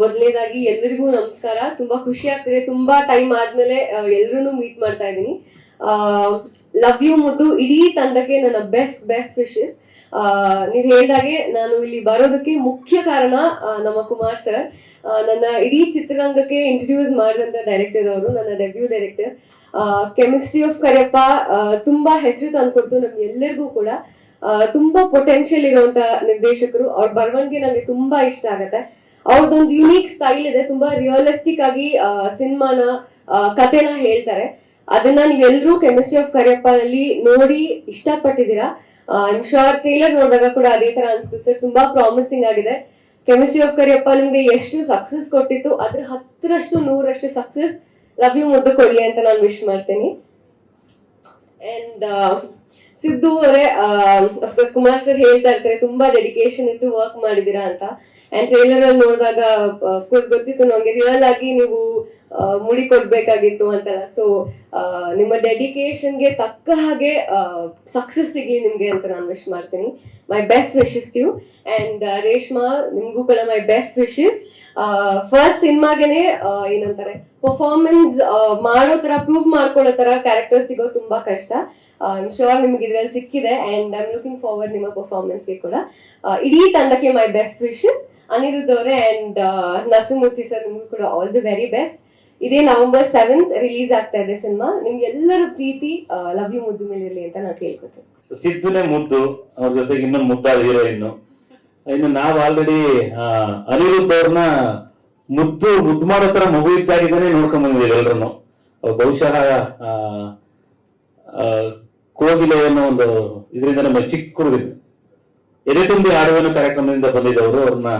ಮೊದಲನೇದಾಗಿ ಎಲ್ರಿಗೂ ನಮಸ್ಕಾರ. ತುಂಬಾ ಖುಷಿ ಆಗ್ತಿದೆ. ತುಂಬಾ ಟೈಮ್ ಆದ್ಮೇಲೆ ಎಲ್ರು ಮೀಟ್ ಮಾಡ್ತಾ ಇದ್ದೀನಿ. ಲವ್ ಯು ಮುದ್ದು ಇಡೀ ತಂಡಕ್ಕೆ ನನ್ನ ಬೆಸ್ಟ್ ಬೆಸ್ಟ್ ವಿಶಸ್ ನೀವು ಹೇಳಿದಾಗೆ ನಾನು ಇಲ್ಲಿ ಬರೋದಕ್ಕೆ ಮುಖ್ಯ ಕಾರಣ ನಮ್ಮ ಕುಮಾರ್ ಸರ್ ನನ್ನ ಇಡೀ ಚಿತ್ರರಂಗಕ್ಕೆ ಇಂಟ್ರೊಡ್ಯೂಸ್ ಮಾಡಿದಂತ ಡೈರೆಕ್ಟರ್ ಅವರು, ನನ್ನ debut director chemistry of Kariyappa ತುಂಬಾ ಹೆಸರು ತಂದ್ಕೊಡ್ತು ನಮ್ಗೆ ಎಲ್ಲರಿಗೂ ಕೂಡ. ತುಂಬಾ ಪೊಟೆನ್ಷಿಯಲ್ ಇರುವಂತ ನಿರ್ದೇಶಕರು. ಅವ್ರ ಬರವಣಿಗೆ ನನಗೆ ತುಂಬಾ ಇಷ್ಟ ಆಗತ್ತೆ. ಅವ್ರದ್ದೊಂದು ಯುನೀಕ್ ಸ್ಟೈಲ್ ಇದೆ. ತುಂಬಾ ರಿಯಲಿಸ್ಟಿಕ್ ಆಗಿ ಸಿನಿಮಾನ ಕತೆನ ಹೇಳ್ತಾರೆ. ಅದನ್ನ ನೀವೆಲ್ಲರೂ ಕೆಮಿಸ್ಟ್ರಿ ಆಫ್ ಕರಿಯಪ್ಪನಲ್ಲಿ ನೋಡಿ ಇಷ್ಟಪಟ್ಟಿದ್ದೀರಾ? ಐಮ್ ಶೋರ್ ಟ್ರೇಲರ್ ನೋಡಿದಾಗ ಕೂಡ ಅದೇ ತರ ಅನಿಸ್ತು. ಸರ್ ತುಂಬಾ ಪ್ರಾಮಿಸಿಂಗ್ ಆಗಿದೆ. ಕೆಮಿಸ್ಟ್ರಿ ಆಫ್ ಕರಿಯಪ್ಪ ನಿಮ್ಗೆ ಎಷ್ಟು ಸಕ್ಸಸ್ ಕೊಟ್ಟಿತ್ತು? ಅದ್ರ ಹತ್ತರಷ್ಟು, ನೂರಷ್ಟು ಸಕ್ಸಸ್ ಲವ್ ಯು ಮುದ್ದು ಕೊಡ್ಲಿ ಅಂತ ನಾನು ವಿಶ್ ಮಾಡ್ತೀನಿ. ಅಂಡ್ ಸಿದ್ದು ಅವರೇ ಅಫ್ಕೋರ್ಸ್ ಕುಮಾರ್ ಸರ್ ಹೇಳ್ತಾ ಇರ್ತಾರೆ, ತುಂಬಾ ಡೆಡಿಕೇಶನ್ ಇತ್ತು ವರ್ಕ್ ಮಾಡಿದೀರಾ ಅಂತ. ಅಂಡ್ ಟ್ರೈಲರ್ ಅಲ್ಲಿ ನೋಡಿದಾಗ ಅಫ್ಕೋರ್ಸ್ ಗೊತ್ತಿತ್ತು ನಮಗೆ ರಿಯಲ್ ಆಗಿ ನೀವು ಮುಡಿ ಕೊಡ್ಬೇಕಾಗಿತ್ತು ಅಂತಲ್ಲ. ಸೊ ನಿಮ್ಮ ಡೆಡಿಕೇಶನ್ಗೆ ತಕ್ಕ ಹಾಗೆ ಸಕ್ಸಸ್ ಸಿಗ್ಲಿ ನಿಮ್ಗೆ ಅಂತ ನಾನು ವಿಶ್ ಮಾಡ್ತೀನಿ. My best wishes you and Reshma, ನಿಮ್ಗೂ ಕೂಡ ಮೈ ಬೆಸ್ಟ್ ವಿಶಸ್ ಫಸ್ಟ್ ಸಿನಿಮಾಗೆನೆ ಏನಂತಾರೆ ಪರ್ಫಾರ್ಮೆನ್ಸ್ ಮಾಡೋ ತರ ಪ್ರೂವ್ ಮಾಡ್ಕೊಳ್ಳೋ ತರ ಕ್ಯಾರೆಕ್ಟರ್ ಸಿಗೋ ತುಂಬಾ ಕಷ್ಟ. ಐಮ್ ಶೋರ್ ನಿಮ್ಗೆ ಇದ್ರಲ್ಲಿ ಸಿಕ್ಕಿದೆ. And I am looking forward ನಿಮ್ಮ ಪರ್ಫಾರ್ಮೆನ್ಸ್ಗೆ ಕೂಡ. ಇಡೀ ತಂಡಕ್ಕೆ ಮೈ ಬೆಸ್ಟ್ ವಿಶಸ್ ಅನಿರುದ್ಧ ಅವರೇ ಅಂಡ್ ನರಸಿಂಹಮೂರ್ತಿ ಸರ್ ನಿಮ್ಗೂ ಕೂಡ ಆಲ್ ದಿ ವೆರಿ ಬೆಸ್ಟ್ ಇದೇ ನವೆಂಬರ್ ಸೆವೆಂತ್ ರಿಲೀಸ್ ಆಗ್ತಾ ಇದೆ ಸಿನಿಮಾ ನಿಮ್ಗೆಲ್ಲರ ಪ್ರೀತಿ ಲವ್ ಯು ಮುದ್ದು ಮೇಲೆ ಇರಲಿ ಅಂತ ನಾನು ಕೇಳ್ಕೊತೀನಿ. ಸಿದ್ದುನೇ ಮುದ್ದು, ಅವ್ರ ಜೊತೆಗೆ ಇನ್ನೊಂದು ಮುದ್ದಾದ ಹೀರೋಯಿನ್ ಇನ್ನು ನಾವ್ ಆಲ್ರೆಡಿ ಅನಿರುದ್ಧ ಅವ್ರನ್ನ ಮುದ್ದು ಮುದ್ದು ಮಾಡೋ ತರ ಮಗು ಇದ್ದಾಗಿದ್ದಾನೆ ನೋಡ್ಕೊಂಡ್ ಬಂದಿದ್ದೀವಿ ಬಹುಶಃ ಕೋಗಿಲೆ ಅನ್ನೋ ಒಂದು ಇದರಿಂದ ನಮ್ಮ ಚಿಕ್ಕ ಹುಡುಗರು. ಎದೆ ತುಂಬಿ ಹಾಡುವನು ಕಾರ್ಯಕ್ರಮದಿಂದ ಬಂದಿದ್ದವರು ಅವ್ರನ್ನ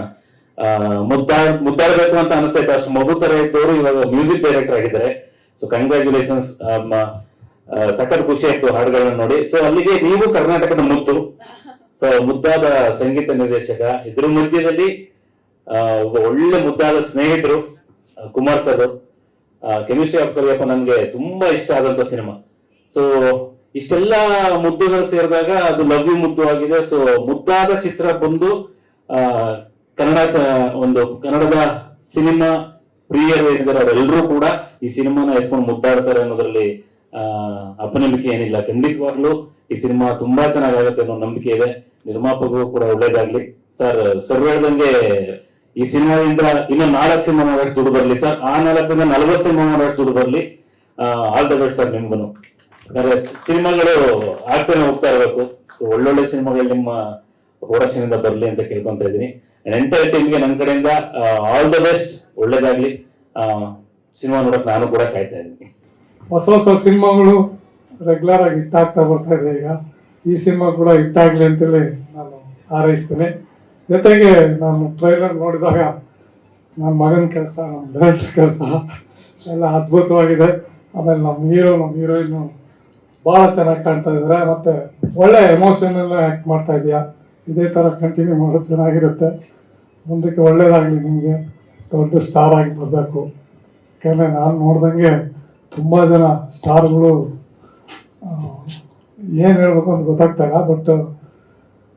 ಆ, ಮುದ್ದಾ ಮುದ್ದಾಡಬೇಕು ಅಂತ ಅನಿಸ್ತೈತೆ. ಅಷ್ಟು ಮಗು ತರ ಇದ್ದವರು ಇವಾಗ ಮ್ಯೂಸಿಕ್ ಡೈರೆಕ್ಟರ್ ಆಗಿದ್ದಾರೆ. ಸೊ ಕಂಗ್ರ್ಯಾಚುಲೇಷನ್ಸ್ ಸಖತ್ ಖುಷಿ ಆಯ್ತು ಹಾಡುಗಳನ್ನ ನೋಡಿ. ಸೊ ಅಲ್ಲಿಗೆ ನೀವು ಕರ್ನಾಟಕದ ಮುತ್ತು. ಸೊ ಮುದ್ದಾದ ಸಂಗೀತ ನಿರ್ದೇಶಕ. ಇದ್ರ ಮಧ್ಯದಲ್ಲಿ ಒಬ್ಬ ಒಳ್ಳೆ ಮುದ್ದಾದ ಸ್ನೇಹಿತರು Kumar sir. Chemistry of Kariyappa ನನ್ಗೆ ತುಂಬಾ ಇಷ್ಟ ಆದಂತ ಸಿನಿಮಾ. ಸೊ ಇಷ್ಟೆಲ್ಲ ಮುದ್ದುಗಳು ಸೇರಿದಾಗ ಅದು ಲವ್ ಯು ಮುದ್ದು ಆಗಿದೆ. ಸೊ ಮುದ್ದಾದ ಚಿತ್ರ ಬಂದು ಕನ್ನಡ ಒಂದು ಕನ್ನಡದ ಸಿನಿಮಾ ಪ್ರಿಯರು ಏನಿದ್ದಾರೆ ಅವರೆಲ್ಲರೂ ಕೂಡ ಈ ಸಿನಿಮಾನ ಎತ್ಕೊಂಡು ಮುದ್ದಾಡ್ತಾರೆ ಅನ್ನೋದ್ರಲ್ಲಿ ಆ, ಅಪನಂಬಿಕೆ ಏನಿಲ್ಲ. ಖಂಡಿತವಾಗ್ಲೂ ಈ ಸಿನಿಮಾ ತುಂಬಾ ಚೆನ್ನಾಗಾಗುತ್ತೆ ಅನ್ನೋ ನಂಬಿಕೆ ಇದೆ. ನಿರ್ಮಾಪಕರು ಕೂಡ ಒಳ್ಳೇದಾಗ್ಲಿ. ಸರ್ ಸರ್ ಹೇಳ್ದಂಗೆ ಈ ಸಿನಿಮಾದಿಂದ ಇನ್ನೂ ನಾಲ್ಕು ಸಿನಿಮಾ ಮಾಡೋಷ್ಟು ದುಡ್ಡು ಬರ್ಲಿ ಸರ್. ಆ ನಾಲ್ಕರಿಂದ ನಲ್ವತ್ತು ಸಿನಿಮಾ ಮಾಡೋಷ್ಟು ದುಡ್ಡು ಬರ್ಲಿ. ಆಲ್ ದ ಬೆಸ್ಟ್ ಸರ್ ನಿಮ್ಗೂ ಯಾಕಂದ್ರೆ ಸಿನಿಮಾಗಳು ಆಗ್ತಾನೆ ಹೋಗ್ತಾ ಇರಬೇಕು. ಸೊ ಒಳ್ಳೊಳ್ಳೆ ಸಿನಿಮಾಗಳು ನಿಮ್ಮ ಪ್ರೊಡಕ್ಷನ್ ಇಂದ ಬರಲಿ ಅಂತ ಕೇಳ್ಕೊಂತ ಇದ್ದೀನಿ. ಎಂಟೈರ್ ಟೀಮ್ಗೆ ನನ್ನ ಕಡೆಯಿಂದ ಆಲ್ ದ ಬೆಸ್ಟ್ ಒಳ್ಳೇದಾಗ್ಲಿ. ಸಿನಿಮಾ ನೋಡಕ್ ನಾನು ಕೂಡ ಕಾಯ್ತಾ ಇದ್ದೀನಿ. ಹೊಸ ಹೊಸ ಸಿನಿಮಾಗಳು ರೆಗ್ಯುಲರ್ ಆಗಿ ಆಗ್ತಾ ಬರ್ತಾ ಇದೆ ಈಗ. ಈ ಸಿನಿಮಾ ಕೂಡ ಹಿಟ್ಟಾಗ್ಲಿ ಅಂತೇಳಿ ನಾನು ಹಾರೈಸ್ತೇನೆ. ಜೊತೆಗೆ ನಾನು ಟ್ರೈಲರ್ ನೋಡಿದಾಗ ನನ್ನ ಮಗನ ಕೆಲಸ ನಮ್ಮ ಡೈರೆಕ್ಟರ್ ಕೆಲಸ ಎಲ್ಲ ಅದ್ಭುತವಾಗಿದೆ. ಆಮೇಲೆ ನಮ್ಮ ಹೀರೋ ನಮ್ಮ ಹೀರೋಯಿನ್ ಭಾಳ ಚೆನ್ನಾಗಿ ಕಾಣ್ತಾ ಇದ್ದಾರೆ ಮತ್ತೆ ಒಳ್ಳೆ ಎಲ್ಲ ಆ್ಯಕ್ಟ್ ಮಾಡ್ತಾ ಇದೆಯಾ? ಇದೇ ಥರ ಕಂಟಿನ್ಯೂ ಮಾಡೋದು ಚೆನ್ನಾಗಿರುತ್ತೆ. ಮುಂದಕ್ಕೆ ಒಳ್ಳೇದಾಗಲಿ ನಿಮಗೆ. ದೊಡ್ಡ ಸ್ಟಾರ್ ಆಗಿ ಬರಬೇಕು. ಯಾಕೆಂದರೆ ನಾನು ನೋಡ್ದಂಗೆ ತುಂಬ ಜನ ಸ್ಟಾರ್ಗಳು ಏನು ಹೇಳ್ಬೇಕು ಅಂತ ಗೊತ್ತಾಗ್ತಾಯಿಲ್ಲ ಬಟ್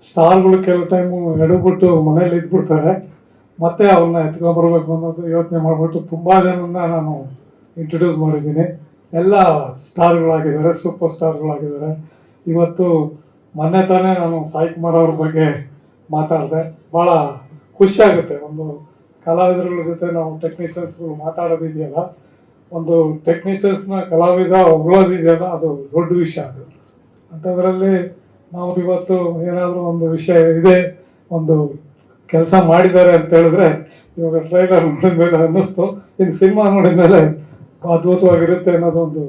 ಸ್ಟಾರ್ಗಳು ಕೆಲವು ಟೈಮು ಎಡಬಿಟ್ಟು ಮನೇಲಿ ಇದ್ಬಿಡ್ತಾರೆ. ಮತ್ತೆ ಅವ್ರನ್ನ ಎತ್ಕೊಂಡ್ಬರ್ಬೇಕು ಅನ್ನೋದು ಯೋಚನೆ ಮಾಡಿಬಿಟ್ಟು ತುಂಬ ಜನನ್ನ ನಾನು ಇಂಟ್ರೊಡ್ಯೂಸ್ ಮಾಡಿದ್ದೀನಿ. ಎಲ್ಲ ಸ್ಟಾರ್ಗಳಾಗಿದ್ದಾರೆ ಸೂಪರ್ ಸ್ಟಾರ್ಗಳಾಗಿದ್ದಾರೆ. ಇವತ್ತು ಮೊನ್ನೆ ತಾನೇ ನಾನು ಸಾಯಿ ಕುಮಾರ್ ಅವ್ರ ಬಗ್ಗೆ ಮಾತಾಡಿದೆ. ಭಾಳ ಖುಷಿ ಆಗುತ್ತೆ. ಒಂದು ಕಲಾವಿದರುಗಳ ಜೊತೆ ನಾವು ಟೆಕ್ನಿಷಿಯನ್ಸ್ಗಳು ಮಾತಾಡೋದಿದೆಯಲ್ಲ, ಒಂದು ಟೆಕ್ನಿಷಿಯನ್ಸ್ನ ಕಲಾವಿದ ಹೊಗಳೋದಿದೆಯಲ್ಲ ಅದು ದೊಡ್ಡ ವಿಷಯ ಅದು. ಅಂಥದ್ರಲ್ಲಿ ನಾವು ಇವತ್ತು ಏನಾದರೂ ಒಂದು ವಿಷಯ ಇದೆ, ಒಂದು ಕೆಲಸ ಮಾಡಿದ್ದಾರೆ ಅಂತ ಹೇಳಿದ್ರೆ, ಇವಾಗ ಟ್ರೈಲರ್ ನೋಡಿದ ಮೇಲೆ ಅನ್ನಿಸ್ತು. ಇನ್ನು ಸಿನಿಮಾ ನೋಡಿದ ಮೇಲೆ ಅದ್ಭುತವಾಗಿರುತ್ತೆ ಅನ್ನೋದೊಂದು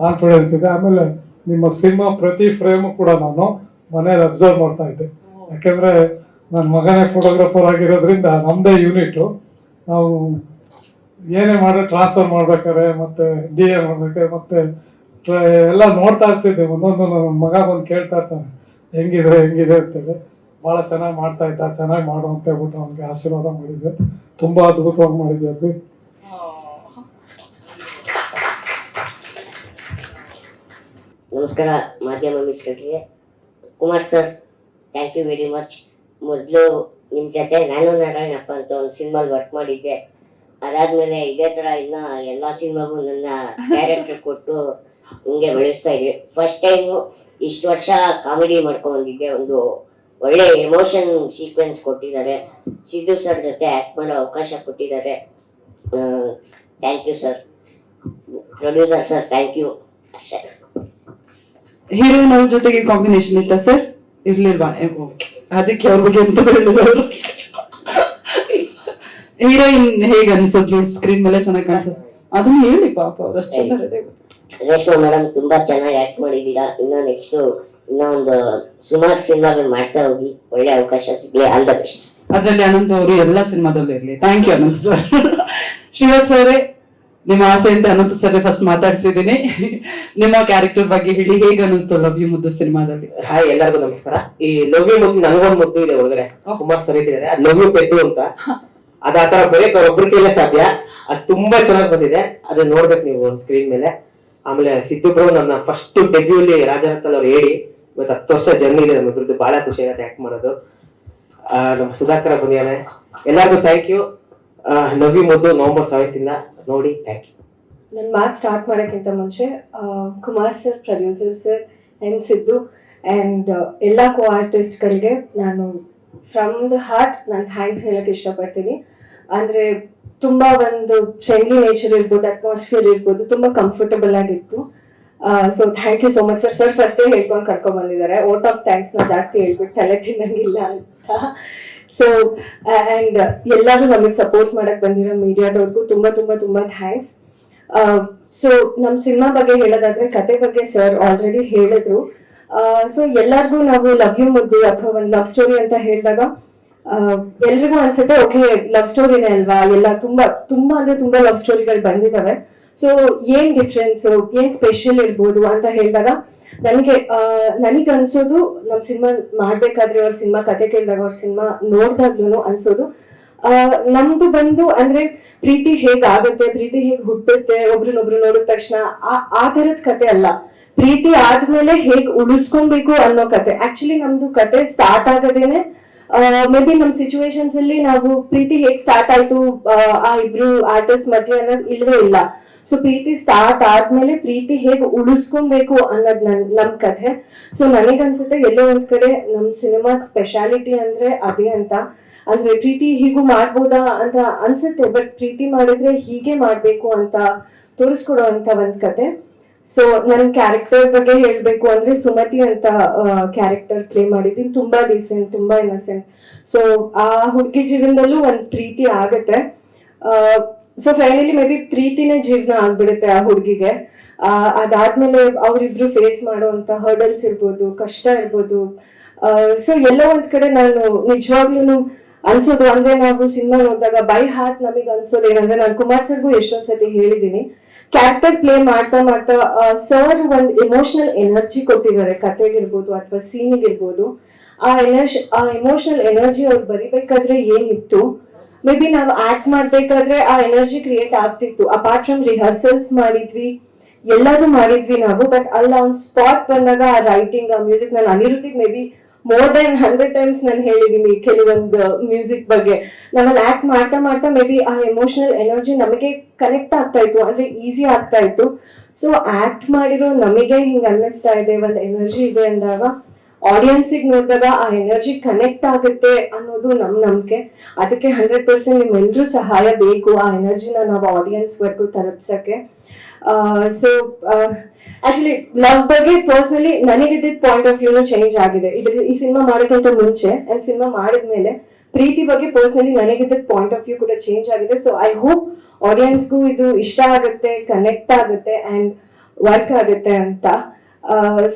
ಕಾನ್ಫಿಡೆನ್ಸ್ ಇದೆ. ಆಮೇಲೆ ನಿಮ್ಮ ಸಿನಿಮಾ ಪ್ರತಿ ಫ್ರೇಮು ಕೂಡ ನಾನು ಮನೇಲಿ ಅಬ್ಸರ್ವ್ ಮಾಡ್ತಾ ಇದ್ದೆ. ಯಾಕೆಂದ್ರೆ ನನ್ನ ಮಗನೇ ಫೋಟೋಗ್ರಾಫರ್ ಆಗಿರೋದ್ರಿಂದ ನಮ್ಮದೇ ಯೂನಿಟು ನಾವು ಏನೇ ಮಾಡೋ ಟ್ರಾನ್ಸ್ಫರ್ ಮಾಡ್ಬೇಕಾರೆ ಮತ್ತೆ ಡಿ ಎ ಮಾಡ್ಬೇಕಾರೆ ಮತ್ತೆ ಎಲ್ಲ ನೋಡ್ತಾ ಇರ್ತಿದ್ದೆ. ಒಂದೊಂದು ನನ್ನ ಮಗ ಬಂದು ಕೇಳ್ತಾ ಇರ್ತಾನೆ ಹೆಂಗಿದೆ ಹೆಂಗಿದೆ? ಅಂತೇಳಿ. ಭಾಳ ಚೆನ್ನಾಗಿ ಮಾಡ್ತಾ ಇದ್ದ ಚೆನ್ನಾಗಿ ಮಾಡು ಅಂತ ಹೇಳ್ಬಿಟ್ಟು ಅವನಿಗೆ ಆಶೀರ್ವಾದ ಮಾಡಿದ್ದೆ. ತುಂಬ ಅದ್ಭುತವಾಗಿ ಮಾಡಿದ್ದೆ ನಮಸ್ಕಾರ, ಮಾಧ್ಯಮ ಮಿತ್ರರಿಗೆ Kumar sir thank you very much ಮೊದಲು ನಿಮ್ಮ ಜೊತೆ ನಾನು ನಾರಾಯಣಪ್ಪ ಅಂತ ಒಂದು ಸಿನಿಮಾಲ್ ವರ್ಕ್ ಮಾಡಿದ್ದೆ. ಅದಾದ್ಮೇಲೆ ಇದೇ ತರ ಇನ್ನ ಎಲ್ಲಾ ಸಿನಿಮಾಗೂ ನನ್ನ ಕ್ಯಾರೆಕ್ಟರ್ ಕೊಟ್ಟು ಹಿಂಗೆ ಬೆಳೆಸ್ತಾ ಇದ್ವಿ. ಫಸ್ಟ್ ಟೈಮು ಇಷ್ಟು ವರ್ಷ ಕಾಮಿಡಿ ಮಾಡ್ಕೊಂಡು ಬಂದಿದ್ದೆ ಒಂದು ಒಳ್ಳೆ ಎಮೋಷನ್ ಸೀಕ್ವೆನ್ಸ್ ಕೊಟ್ಟಿದ್ದಾರೆ. ಸಿದ್ದು ಸರ್ ಜೊತೆ ಆಕ್ಟ್ ಮಾಡೋ ಅವಕಾಶ ಕೊಟ್ಟಿದ್ದಾರೆ. Thank you sir producer sir thank you ಅಷ್ಟೇ. ಹೀರೋಯಿನ್ ಅವ್ರ ಜೊತೆಗೆ ಕಾಂಬಿನೇಷನ್ ಇತ್ತ ಸರ್ ಇರ್ಲಿಲ್ವಾ? ಅದಕ್ಕೆ ಅವ್ರ ಬಗ್ಗೆ ಎಂತ ಹೇಳಿದವರು ಹೀರೋಯಿನ್ ಹೇಗೆ ಅನ್ಸೋದ್ರು ಸ್ಕ್ರೀನ್ ಮೇಲೆ ಚೆನ್ನಾಗಿ ಕಾಣಿಸೋದು. ಅದನ್ನ ಹೇಳಿ ಪಾಪ ಅವ್ರು ಅಷ್ಟು ರೇಷ್ಮಾ ಮೇಡಮ್ ತುಂಬಾ ಚೆನ್ನಾಗಿ ಆಕ್ಟ್ ಮಾಡಿದೀರಾ ಇನ್ನ ನೆಕ್ಸ್ಟ್ ಇನ್ನ ಒಂದು ಸುಮಾರು ಸಿನಿಮಾಗಳು ಮಾಡ್ತಾ ಹೋಗಿ ಒಳ್ಳೆ ಅವಕಾಶ ಸಿಗ್ಲಿ ಆಲ್ ದ ಬೆಸ್ಟ್ ಅದ್ರಲ್ಲಿ ಅನಂತ್ ಅವರು ಎಲ್ಲಾ ಸಿನಿಮಾದಲ್ಲೂ ಇರ್ಲಿ. Thank you Anant sir Shivath sir ನಿಮ್ಮ ಆಸೆ ಅಂತ ಅನಂತ್ ಸರ್ ಫಸ್ಟ್ ಮಾತಾಡಿಸಿದೀನಿ ನಿಮ್ಮ ಕ್ಯಾರೆಕ್ಟರ್ ಬಗ್ಗೆ ಹೇಳಿ ಹೇಗೆ ಅನಿಸ್ತು ಲವ್ ಯು ಮುದ್ದು ಸಿನಿಮಾದಲ್ಲಿ? ಹಾಯ್ ಎಲ್ಲರಿಗೂ ನಮಸ್ಕಾರ. ಈ ಲವ್ ಯು ಮುದ್ದು ನನಗೊಂದು ಮುದ್ದು ಇದೆ ಒಳಗಡೆ. ಕುಮಾರ್ ಸರ್ ಇಟ್ಟಿದ್ದಾರೆ. ಅದು ಲವ್ ಯು ಪೆದ್ದು ಅಂತ. ಅದು ಆತರ ಬರೀ ಒಬ್ರು ಕೈಲೇ ಸಾಧ್ಯ. ಅದು ತುಂಬಾ ಚೆನ್ನಾಗಿ ಬಂದಿದೆ. ಅದನ್ನ ನೋಡ್ಬೇಕು ನೀವು ಸ್ಕ್ರೀನ್ ಮೇಲೆ. ಆಮೇಲೆ ಸಿದ್ದು ಬ್ರೋ ನನ್ನ ಫಸ್ಟ್ ಡೆಬ್ಯೂಲಿ ರಾಜರತ್ನ ಅವ್ರು ಹೇಳಿ ಇವತ್ತು ಹತ್ತು ವರ್ಷ ಜರ್ನಿ ಇದೆ ನಮ್ಮಿಬ್ರದ್ದು ಬಹಳ ಖುಷಿ ಆಗುತ್ತೆ ಆಕ್ಟ್ ಮಾಡೋದು. ಆ, ನಮ್ಮ ಸುಧಾಕರ ಬಂದಿದ್ದಾನೆ ಎಲ್ಲರಿಗೂ ಥ್ಯಾಂಕ್ ಯು ಲವ್ ಯು ಮುದ್ದು ನವಂಬರ್ ಸೆವೆಂತ್ ಇಂದ ನೋಡಿ ಥ್ಯಾಂಕ್ ಯು ನನ್ನ ಮಾತು ಸ್ಟಾರ್ಟ್ ಮಾಡೋಕ್ಕಿಂತ ಮುಂಚೆ Kumar sir producer sir and Siddu and ಎಲ್ಲ ಕೋ ಆರ್ಟಿಸ್ಟ್ಗಳಿಗೆ ನಾನು ಫ್ರಮ್ ದ ಹಾರ್ಟ್ ನಾನು ಥ್ಯಾಂಕ್ಸ್ ಹೇಳೋಕ್ಕೆ ಇಷ್ಟಪಡ್ತೀನಿ. ಅಂದರೆ ತುಂಬ ಒಂದು ಫ್ರೆಂಡ್ಲಿ ನೇಚರ್ ಇರ್ಬೋದು ಅಟ್ಮಾಸ್ಫಿಯರ್ ಇರ್ಬೋದು, ತುಂಬ ಕಂಫರ್ಟಬಲ್ ಆಗಿತ್ತು. So thank you so much sir sir ಫಸ್ಟೇ ಹೇಳ್ಕೊಂಡು ಕರ್ಕೊಂಡ್ ಬಂದಿದ್ದಾರೆ. ಓಟ್ ಆಫ್ ಥ್ಯಾಂಕ್ಸ್ನ ಜಾಸ್ತಿ ಹೇಳ್ಬಿಟ್ಟು ತಲೆ ತಿನ್ನಂಗಿಲ್ಲ ಅಂತ. ಸೊ ಅಂಡ್ ಎಲ್ಲರೂ ನಮಗೆ ಸಪೋರ್ಟ್ ಮಾಡಕ್ ಬಂದಿರೋ ಮೀಡಿಯಾದವ್ರಿಗೂ ತುಂಬಾ ತುಂಬಾ ತುಂಬಾ ಥ್ಯಾಂಕ್ಸ್ ಸೊ ನಮ್ ಸಿನಿಮಾ ಬಗ್ಗೆ ಹೇಳೋದಾದ್ರೆ, ಕತೆ ಬಗ್ಗೆ ಸರ್ ಆಲ್ರೆಡಿ ಹೇಳಿದ್ರು. ಸೊ ಎಲ್ಲರಿಗೂ ನಾವು ಲವ್ ಯು ಮುದ್ದು ಅಥವಾ ಒಂದು ಲವ್ ಸ್ಟೋರಿ ಅಂತ ಹೇಳಿದಾಗ ಎಲ್ರಿಗೂ ಅನ್ಸುತ್ತೆ ಓಕೆ ಲವ್ ಸ್ಟೋರಿನೇ ಅಲ್ವಾ? ಎಲ್ಲ ತುಂಬಾ ತುಂಬಾ ಅಂದ್ರೆ ತುಂಬಾ ಲವ್ ಸ್ಟೋರಿಗಳು ಬಂದಿದಾವೆ. ಸೊ ಏನ್ ಡಿಫ್ರೆನ್ಸ್ ಏನ್ ಸ್ಪೆಷಲ್ ಇರ್ಬೋದು ಅಂತ ಹೇಳಿದಾಗ, ನನಗೆ ನನಗೆ ಅನ್ಸೋದು ನಮ್ ಸಿನಿಮಾ ಮಾಡ್ಬೇಕಾದ್ರೆ ಅವ್ರ ಸಿನಿಮಾ ಕತೆ ಕೇಳಿದಾಗ ಅವ್ರ ಸಿನಿಮಾ ನೋಡ್ದಾಗ್ಲೂ ಅನ್ಸೋದು. ನಮ್ದು ಬಂದು ಅಂದ್ರೆ ಪ್ರೀತಿ ಹೇಗ್ ಆಗುತ್ತೆ ಪ್ರೀತಿ ಹೇಗ್ ಹುಟ್ಟುತ್ತೆ? ಒಬ್ರನ್ನೊಬ್ರು ನೋಡಿದ ತಕ್ಷಣ ಆ ತರದ ಕತೆ ಅಲ್ಲ. ಪ್ರೀತಿ ಆದ್ಮೇಲೆ ಹೇಗ್ ಉಳಿಸ್ಕೊಬೇಕು ಅನ್ನೋ ಕತೆ. ಆಕ್ಚುಲಿ ನಮ್ದು ಕತೆ ಸ್ಟಾರ್ಟ್ ಆಗದೇನೆ ಮೇ ಬಿ ನಮ್ ಸಿಚುವೇಶನ್ಸ್ ಅಲ್ಲಿ ನಾವು ಪ್ರೀತಿ ಹೇಗ್ ಸ್ಟಾರ್ಟ್ ಆಯ್ತು, ಆ ಇಬ್ರು ಆರ್ಟಿಸ್ಟ್ ಮಧ್ಯೆ ಅನ್ನೋದು ಇಲ್ವೇ ಇಲ್ಲ. ಸೊ ಪ್ರೀತಿ ಸ್ಟಾರ್ಟ್ ಆದ್ಮೇಲೆ ಪ್ರೀತಿ ಹೇಗೆ ಉಳಿಸ್ಕೊಬೇಕು ಅನ್ನೋದ್ ನನ್, ನಮ್ ಕಥೆ. ಸೊ ನನಗನ್ಸುತ್ತೆ ಎಲ್ಲೋ ಒಂದ್ ಕಡೆ ನಮ್ ಸಿನಿಮಾ ಸ್ಪೆಷಾಲಿಟಿ ಅಂದ್ರೆ ಅದೇ ಅಂತ. ಅಂದ್ರೆ ಪ್ರೀತಿ ಹೀಗೂ ಮಾಡ್ಬೋದಾ ಅಂತ ಅನ್ಸುತ್ತೆ ಬಟ್ ಪ್ರೀತಿ ಮಾಡಿದ್ರೆ ಹೀಗೆ ಮಾಡ್ಬೇಕು ಅಂತ ತೋರಿಸ್ಕೊಡೋ ಅಂತ ಒಂದ್ ಕತೆ ಸೊ ನನ್ ಕ್ಯಾರೆಕ್ಟರ್ ಬಗ್ಗೆ ಹೇಳ್ಬೇಕು ಅಂದ್ರೆ ಸುಮತಿ ಅಂತ ಕ್ಯಾರೆಕ್ಟರ್ ಪ್ಲೇ ಮಾಡಿದ್ದೀನಿ. ತುಂಬಾ ಡೀಸೆಂಟ್ ತುಂಬಾ ಇನ್ನಸೆಂಟ್ ಸೊ ಆ ಹುಡುಗಿ ಜೀವನದಲ್ಲೂ ಒಂದ್ ಪ್ರೀತಿ ಆಗತ್ತೆ. ಸೊ ಫೈನಲಿ ಮೇ ಬಿ ಪ್ರೀತಿನೇ ಜೀವನ ಆಗ್ಬಿಡುತ್ತೆ ಆ ಹುಡುಗಿಗೆ. ಅದಾದ್ಮೇಲೆ ಅವರಿಬ್ರು ಫೇಸ್ ಮಾಡುವಂತ ಹರ್ಡಲ್ಸ್ ಇರ್ಬೋದು, ಕಷ್ಟ ಇರ್ಬೋದು. ಸೊ ಎಲ್ಲ ಒಂದ್ ಕಡೆ ನಾನು ನಿಜವಾಗ್ಲೂ ಅನ್ಸೋದು. ಅಂದ್ರೆ ನಾವು ಸಿನಿಮಾ ನೋಡಿದಾಗ ಬೈ ಹಾರ್ಟ್ ನಮಗೆ ಅನ್ಸೋದು ಏನಂದ್ರೆ ನಾನು ಕುಮಾರ್ ಸರ್ಗೂ ಎಷ್ಟೊಂದ್ಸತಿ ಹೇಳಿದೀನಿ ಕ್ಯಾರೆಕ್ಟರ್ ಪ್ಲೇ ಮಾಡ್ತಾ ಮಾಡ್ತಾ ಸರ್ ಒಂದ್ ಎಮೋಷನಲ್ ಎನರ್ಜಿ ಕೊಟ್ಟಿದ್ದಾರೆ. ಕತೆಗಿರ್ಬೋದು ಅಥವಾ ಸೀನಿಗಿರ್ಬೋದು ಆ ಎನರ್ಜಿ, ಆ ಎಮೋಷನಲ್ ಎನರ್ಜಿ ಅವ್ರು ಬರಿಬೇಕಾದ್ರೆ ಏನಿತ್ತು? ಮೇ ಬಿ ನಾವು ಆಕ್ಟ್ ಮಾಡ್ಬೇಕಾದ್ರೆ ಆ ಎನರ್ಜಿ ಕ್ರಿಯೇಟ್ ಆಗ್ತಿತ್ತು. ಅಪಾರ್ಟ್ ಫ್ರಮ್ ರಿಹರ್ಸಲ್ಸ್ ಮಾಡಿದ್ವಿ ಎಲ್ಲರೂ ಮಾಡಿದ್ವಿ ನಾವು ಬಟ್ ಅಲ್ಲ ಒಂದು ಸ್ಪಾಟ್ ಬಂದಾಗ ಆ ರೈಟಿಂಗ್ ಆ ಮ್ಯೂಸಿಕ್ ನಾನು ಅನಿರುದ್ಧಿಗೆ maybe more than hundred times ನಾನು ಹೇಳಿದೀನಿ ಕೆಲವೊಂದು ಮ್ಯೂಸಿಕ್ ಬಗ್ಗೆ. ನಾವಲ್ಲಿ ಆಕ್ಟ್ ಮಾಡ್ತಾ ಮಾಡ್ತಾ ಮೇ ಬಿ ಆ ಎಮೋಷನಲ್ ಎನರ್ಜಿ ನಮಗೆ ಕನೆಕ್ಟ್ ಆಗ್ತಾ ಇತ್ತು, ಅಂದ್ರೆ ಈಸಿ ಆಗ್ತಾ ಇತ್ತು. ಸೊ ಆಕ್ಟ್ ಮಾಡಿರೋ ನಮಗೆ ಹಿಂಗೆ ಅನ್ನಿಸ್ತಾ ಇದೆ, ಒಂದು ಎನರ್ಜಿ ಇದೆ ಅಂದಾಗ ಆಡಿಯನ್ಸಿಗೆ ನೋಡಿದಾಗ ಆ ಎನರ್ಜಿ ಕನೆಕ್ಟ್ ಆಗುತ್ತೆ ಅನ್ನೋದು ನಮ್ ನಂಬಿಕೆ. ಅದಕ್ಕೆ ಹಂಡ್ರೆಡ್ ಪರ್ಸೆಂಟ್ ನಿಮ್ಮೆಲ್ಲರೂ ಸಹಾಯ ಬೇಕು ಆ ಎನರ್ಜಿನ ನಾವು ಆಡಿಯನ್ಸ್ ವರ್ಗು ತಲುಪ್ಸಕ್ಕೆ. ಸೊ ಆಕ್ಚುಲಿ ಲವ್ ಬಗ್ಗೆ ಪರ್ಸನಲಿ ನನಗಿದ್ದ ಪಾಯಿಂಟ್ ಆಫ್ ವ್ಯೂನು ಚೇಂಜ್ ಆಗಿದೆ. ಇದ್ರ, ಈ ಸಿನಿಮಾ ಮಾಡೋಕ್ಕಿಂತ ಮುಂಚೆ ಅಂಡ್ ಸಿನಿಮಾ ಮಾಡಿದ್ಮೇಲೆ ಪ್ರೀತಿ ಬಗ್ಗೆ ಪರ್ಸನಲಿ ನನಗಿದ್ದ ಪಾಯಿಂಟ್ ಆಫ್ ವ್ಯೂ ಕೂಡ ಚೇಂಜ್ ಆಗಿದೆ. ಸೊ ಐ ಹೋಪ್ ಆಡಿಯನ್ಸ್ಗೂ ಇದು ಇಷ್ಟ ಆಗುತ್ತೆ ಕನೆಕ್ಟ್ ಆಗುತ್ತೆ ಅಂಡ್ ವರ್ಕ್ ಆಗುತ್ತೆ ಅಂತ.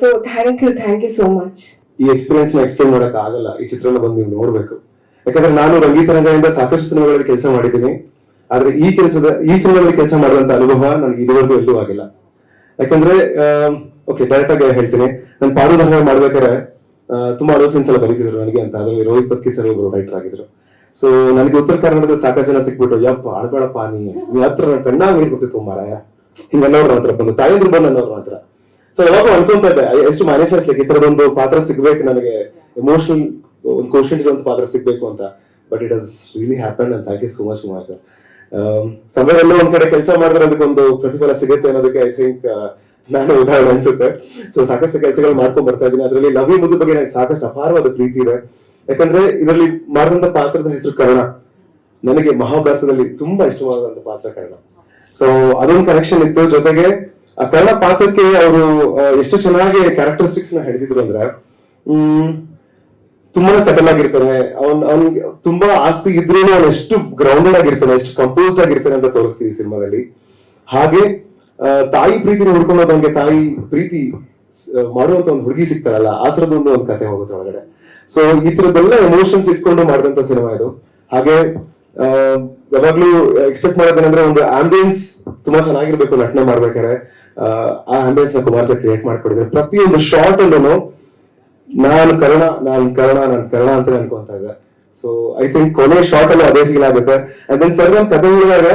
So thank you thank you so much ಈ ಎಕ್ಸ್ಪೀರಿಯನ್ಸ್ನ ಎಕ್ಸ್ಪ್ಲೇನ್ ಮಾಡಕ್ ಆಗಲ್ಲ. ಈ ಚಿತ್ರನ ಬಂದು ನೀವು ನೋಡ್ಬೇಕು. ಯಾಕಂದ್ರೆ ನಾನು ರಂಗೀತ ರಂಗದಿಂದ ಸಾಕಷ್ಟು ಸಿನಿಮಾಗಳಲ್ಲಿ ಕೆಲಸ ಮಾಡಿದ್ದೀನಿ. ಆದ್ರೆ ಈ ಕೆಲಸದ, ಈ ಸಿನಿಮಾದಲ್ಲಿ ಕೆಲಸ ಮಾಡುವಂತ ಅನುಭವ ನನಗೆ ಇದುವರೆಗೂ ಎಲ್ಲೂ ಆಗಿಲ್ಲ. ಯಾಕಂದ್ರೆ ಓಕೆ ಡೈರೆಕ್ಟ್ ಆಗಿ ಹೇಳ್ತೀನಿ. ನಾನು ಪಾರುಧಾರ ಮಾಡ್ಬೇಕಾದ್ರೆ ತುಂಬಾ ಅಲೋ ಸಲ ಬರೀತಿದ್ರು ನನಗೆ ಅಂತ. ಅದ್ರಲ್ಲಿ ರೋಹಿತ್ ಪತ್ಕಿ ಸರ್ ಒಬ್ಬರು ರೈಟರ್ ಆಗಿದ್ರು. ಸೊ ನನಗೆ ಉತ್ತರ ಕರ್ನಾಟಕದಲ್ಲಿ ಸಾಕಷ್ಟು ಜನ ಸಿಕ್ಬಿಟ್ಟು, ಯಪ್ಪ ಆಳ್ಬೇಡಪ್ಪ ನೀ ಹತ್ರ ನನ್ನ ಕಣ್ಣಾಗ ನೀರು ಬರ್ತಿತ್ತು ಮಾರಾಯ. ಹಿಂಗ ಅನ್ನೋರು ಹತ್ರ ಬಂದು, ತಾಯಂದ್ರು ಬಂದು ಅನ್ನೋರು ಹತ್ರ. ಸೊ ಯಾವಾಗ ಅನ್ಕೊಂತ ಇದ್ದೆ ಎಷ್ಟು ಮ್ಯಾನಿಫೆಸ್ಟ್ ಲೈಕ್ ಈ ತರದೊಂದು ಪಾತ್ರ ಸಿಗ್ಬೇಕು ನನಗೆ. ಎಮೋಷನಲ್ ಒಂದು ಕ್ವಶನ್ ಇರುವಂತ ಪಾತ್ರ ಸಿಗ್ಬೇಕು ಅಂತ. But it has really happen and thank you so much Kumar sir ಸಮಯದಲ್ಲೇ ಒಂದ್ ಕಡೆ ಕೆಲಸ ಮಾಡಿದ್ರೆ ಅದಕ್ಕೊಂದು ಪ್ರತಿಫಲ ಸಿಗುತ್ತೆ ಅನ್ನೋದಕ್ಕೆ ಐ ಥಿಂಕ್ ನಾನು ಉದಾಹರಣೆ ಅನ್ಸುತ್ತೆ. ಸೊ ಸಾಕಷ್ಟು ಕೆಲಸಗಳು ಮಾಡ್ಕೊಂಡ್ ಬರ್ತಾ ಇದ್ದೀನಿ. ಅದರಲ್ಲಿ ಲವ್ ಮುದ್ದು ಬಗ್ಗೆ ನನಗೆ ಸಾಕಷ್ಟು ಅಪಾರವಾದ ಪ್ರೀತಿ ಇದೆ. ಯಾಕಂದ್ರೆ ಇದರಲ್ಲಿ ಮಾಡಿದಂತ ಪಾತ್ರದ ಹೆಸರು ಕರ್ಣ. ನನಗೆ ಮಹಾಭಾರತದಲ್ಲಿ ತುಂಬಾ ಇಷ್ಟವಾದಂತ ಪಾತ್ರ ಕರ್ಣ. ಸೊ ಅದೊಂದು ಕನೆಕ್ಷನ್ ಇತ್ತು. ಜೊತೆಗೆ ಆ ಕರ್ಣ ಪಾತ್ರಕ್ಕೆ ಅವರು ಎಷ್ಟು ಚೆನ್ನಾಗಿ ಕ್ಯಾರೆಕ್ಟರಿಸ್ಟಿಕ್ಸ್ನ ಹಿಡಿದಿದ್ರು ಅಂದ್ರೆ, ಹ್ಮ್ ತುಂಬಾ ಸೆಟಲ್ ಆಗಿರ್ತಾನೆ. ಅವ್ನ್, ಅವ್ನಿಗೆ ತುಂಬಾ ಆಸ್ತಿ ಇದ್ರೂ ಅವ್ನು ಎಷ್ಟು ಗ್ರೌಂಡೆಡ್ ಆಗಿರ್ತಾನೆ, ಎಷ್ಟು ಕಂಪೋಸ್ಡ್ ಆಗಿರ್ತಾನೆ ಅಂತ ತೋರಿಸ್ತೀವಿ ಸಿನಿಮಾದಲ್ಲಿ. ಹಾಗೆ ತಾಯಿ ಪ್ರೀತಿನ ಹುಡ್ಕೊಂಡು ಅವ್ನಿಗೆ ತಾಯಿ ಪ್ರೀತಿ ಮಾಡುವಂತ ಒಂದು ಹುಡುಗಿ ಸಿಗ್ತಾರಲ್ಲ ಆ ತರದೊಂದು ಒಂದು ಕತೆ ಹೋಗುತ್ತೆ ಒಳಗಡೆ. ಸೊ ಈ ತರದೆಲ್ಲ ಎಮೋಷನ್ಸ್ ಇಟ್ಕೊಂಡು ಮಾಡಿದಂತ ಸಿನಿಮಾ ಇದು. ಹಾಗೆ ಯಾವಾಗ್ಲೂ ಎಕ್ಸ್ಪೆಕ್ಟ್ ಮಾಡೋದೇನಂದ್ರೆ ಒಂದು ಆಂಬಿಯನ್ಸ್ ತುಂಬಾ ಚೆನ್ನಾಗಿರ್ಬೇಕು ನಟನೆ ಮಾಡ್ಬೇಕಾದ್ರೆ. ಆ, ಆಂಬಿಯನ್ಸ್ನ ಕುಮಾರ್ ಸರ್ ಕ್ರಿಯೇಟ್ ಮಾಡ್ಕೊಡಿದ್ರೆ ಪ್ರತಿಯೊಂದು ಶಾರ್ಟ್ ಅಲ್ಲೂ ನಾನು ಕರ್ಣ ನಾನು ಕರ್ಣ ನಾನು ಕರ್ಣ ಅಂತ ಅನ್ಕೊಂತ ಇದ್ದೆ ಸೊ ಐ ಥಿಂಕ್ ಕೊನೆ ಶಾರ್ಟ್ ಅಲ್ಲಿ ಅದೇ ಫೀಲ್ ಆಗುತ್ತೆ. ಅಂಡ್ ದೆನ್ ಸರ್ ನಾನು ಕತೆ ಹೇಳಿದಾಗ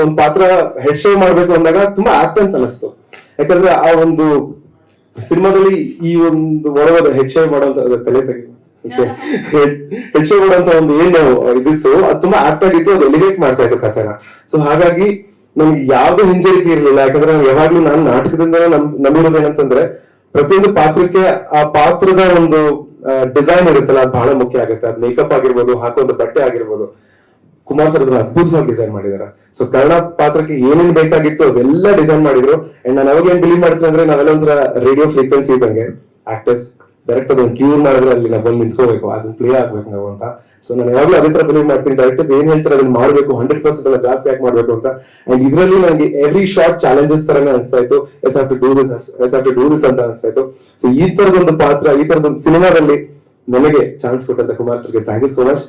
ಒಂದ್ ಪಾತ್ರ ಹೆಡ್ ಶೋ ಮಾಡ್ಬೇಕು ಅಂದಾಗ ತುಂಬಾ ಆಕ್ಟ್ ಅಂತ ಅನಿಸ್ತು ಯಾಕಂದ್ರೆ ಆ ಒಂದು ಸಿನಿಮಾದಲ್ಲಿ ಈ ಒಂದು ಒಳಗದ ಹೆಡ್ ಶೋ ಮಾಡುವಂತ ಅದು ತಲೆ ತೆಗಿ ಹೆಡ್ ಶೋ ಮಾಡುವಂತ ಒಂದು ಏನು ಇದಿತ್ತು. ಅದು ತುಂಬಾ ಆಕ್ಟ್ ಆಗಿತ್ತು ಅದು ಎಲಿಗೇಟ್ ಮಾಡ್ತಾ ಇತ್ತು ಕಥೆನ. ಸೊ ಹಾಗಾಗಿ ನಮ್ಗೆ ಯಾವ್ದು ಹಿಂಜರಿಕೆ ಇರ್ಲಿಲ್ಲ. ಯಾಕಂದ್ರೆ ನಾವು ಯಾವಾಗ್ಲೂ ನಾನು ನಾಟಕದಿಂದ ನಮ್ ನಂಬಿರೋದು ಏನಂತಂದ್ರೆ ಪ್ರತಿಯೊಂದು ಪಾತ್ರಕ್ಕೆ ಆ ಪಾತ್ರದ ಒಂದು ಡಿಸೈನ್ ಇರುತ್ತಲ್ಲ, ಅದು ಬಹಳ ಮುಖ್ಯ ಆಗುತ್ತೆ. ಅದ್ ಮೇಕಪ್ ಆಗಿರ್ಬೋದು, ಹಾಕುವಂತ ಬಟ್ಟೆ ಆಗಿರ್ಬೋದು. ಕುಮಾರ್ ಸರ್ ಅದನ್ನ ಅದ್ಭುತವಾಗಿ ಡಿಸೈನ್ ಮಾಡಿದಾರೆ ಸೊ ಕನ್ನಡ ಪಾತ್ರಕ್ಕೆ ಏನೇನ್ ಬೇಕಾಗಿತ್ತು ಅದೆಲ್ಲ ಡಿಸೈನ್ ಮಾಡಿದ್ರು. ಅಂಡ್ ನಾನು ಅವಾಗ ಏನ್ ಬಿಲೀವ್ ಮಾಡ್ತೀನಿ ಅಂದ್ರೆ ನಾವೆಲ್ಲ ಒಂಥರ ರೇಡಿಯೋ ಫ್ರೀಕ್ವೆನ್ಸಿ ಇದ್ದಂಗೆ ಆಕ್ಟರ್ಸ್ ಡೈರೆಕ್ಟ್ ಅದನ್ನ ಟ್ಯೂನ್ ಮಾಡಿದ್ರೆ ಅಲ್ಲಿ ನಾವು ಬಂದು ನಿಂತ್ಕೋಬೇಕು ಅದನ್ನ ಪ್ಲೇ ಆಗ್ಬೇಕು ನಾವು ಅಂತ. ಸೊ ನಾನು ಯಾವಾಗಲೂ ಅದೇ ತರ ಬಿಲೀವ್ ಮಾಡ್ತೀನಿ. ಡೈರೆಕ್ಟರ್ಸ್ ಏನ್ ಹೇಳ್ತಾರೆ ಅದನ್ನ ಮಾಡಬೇಕು ಹಂಡ್ರೆಡ್ ಪರ್ಸೆಂಟ್ ಎಲ್ಲ ಜಾಸ್ತಿ ಯಾಕೆ ಮಾಡಬೇಕು ಅಂತ. ಅಂಡ್ ಇದರಲ್ಲಿ ನನಗೆ ಎವ್ರಿ ಶಾರ್ಟ್ ಚಾಲೆಂಜಸ್ ತರನೇ ಅನಿಸ್ತಾ ಇತ್ತು. Yes have to do this yes have to do this ಅಂತ ಅನಿಸ್ತಾ ಇತ್ತು. ಸೊ ಈ ತರದೊಂದು ಪಾತ್ರ, ಈ ತರದೊಂದು ಸಿನಿಮಾದಲ್ಲಿ ನನಗೆ ಚಾನ್ಸ್ ಕೊಟ್ಟಂತ ಕುಮಾರ್ ಸರ್ಗೆ ಥ್ಯಾಂಕ್ ಯು ಸೋ ಮಚ್